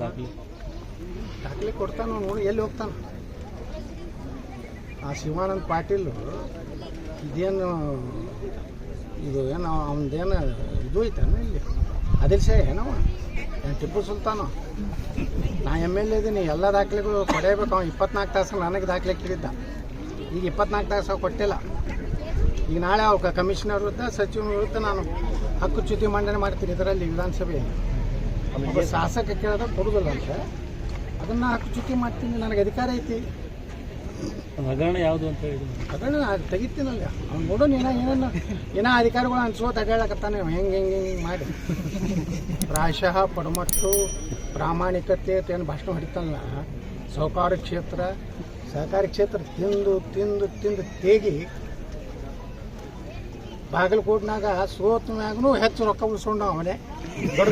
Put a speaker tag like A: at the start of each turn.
A: ದಾಖಲೆ.
B: ದಾಖಲೆ ಕೊಡ್ತಾನ ನೋಡಿ, ಎಲ್ಲಿ ಹೋಗ್ತಾನ. ಆ ಶಿವಾನಂದ್ ಪಾಟೀಲ್ ಇದೇನು, ಇದು ಏನು, ಅವನದೇನು ಇದು ಐತಾನ ಇಲ್ಲಿ? ಅದಿಲ್ ಸೇ ಏನವ? ಏನು ಟಿಪ್ಪು ಸುಲ್ತಾನ? ನಾ ಎಂ ಎಲ್ ಎ ಇದ್ದೀನಿ ಎಲ್ಲ ದಾಖಲೆಗಳು ಪಡೆಯಬೇಕು. ಅವ್ನು ಇಪ್ಪತ್ನಾಲ್ಕು ತಾಸು ನನಗೆ ದಾಖಲೆ ಕೇಳಿದ್ದ. ಈಗ ಇಪ್ಪತ್ನಾಲ್ಕು ತಾಸು ಕೊಟ್ಟಿಲ್ಲ. ಈಗ ನಾಳೆ ಅವ ಕಮಿಷನರ್ ವಿರುದ್ಧ, ಸಚಿವನ ವಿರುದ್ಧ ನಾನು ಹಕ್ಕು ಚ್ಯುತಿ ಮಂಡನೆ ಮಾಡ್ತೀನಿ ಇದರಲ್ಲಿ ವಿಧಾನಸಭೆಯಲ್ಲಿ. ಒಬ್ಬ ಶಾಸಕ ಕೇಳಿದ್ರೆ ಕೊಡುದಿಲ್ಲ ಅಂತ. ಅದನ್ನ ಹಾಕಿ ಚುಕ್ಕಿ ಮಾಡ್ತೀನಿ ನನಗೆ ಅಧಿಕಾರ ಐತಿ.
A: ಹಗರಣ ಯಾವುದು ಅಂತ ಹೇಳಿ
B: ಹಗರಣ ತೆಗಿತೀನಲ್ಲ. ಅವ್ನು ನೋಡೋಣ ಏನ ಏನನ್ನ ಏನೋ ಅಧಿಕಾರಿಗಳು ಅನ್ಸೋತ ತಗೊಳ್ಳಕತ್ತಾನೆ ಹೆಂಗೆ ಹೆಂಗೆ ಹೆಂಗ್ ಮಾಡಿ. ಪ್ರಾಯಶಃ ಪಡಮಟ್ಟು ಪ್ರಾಮಾಣಿಕತೆ ಏನು ಭಾಷಣ ಹೊಡಿತಾನಲ್ಲ. ಸಹಕಾರ ಕ್ಷೇತ್ರ ಸಹಕಾರಿ ಕ್ಷೇತ್ರ ತಿಂದು ತಿಂದು ತಿಂದು ತೇಗಿ ಬಾಗಲಕೋಟ್ನಾಗ ಸೋತ್ನಾಗೂ ಹೆಚ್ಚು ರೊಕ್ಕ ಉಳಿಸ್ಕೊಂಡು ಅವನೇ. ದೊಡ್ಡ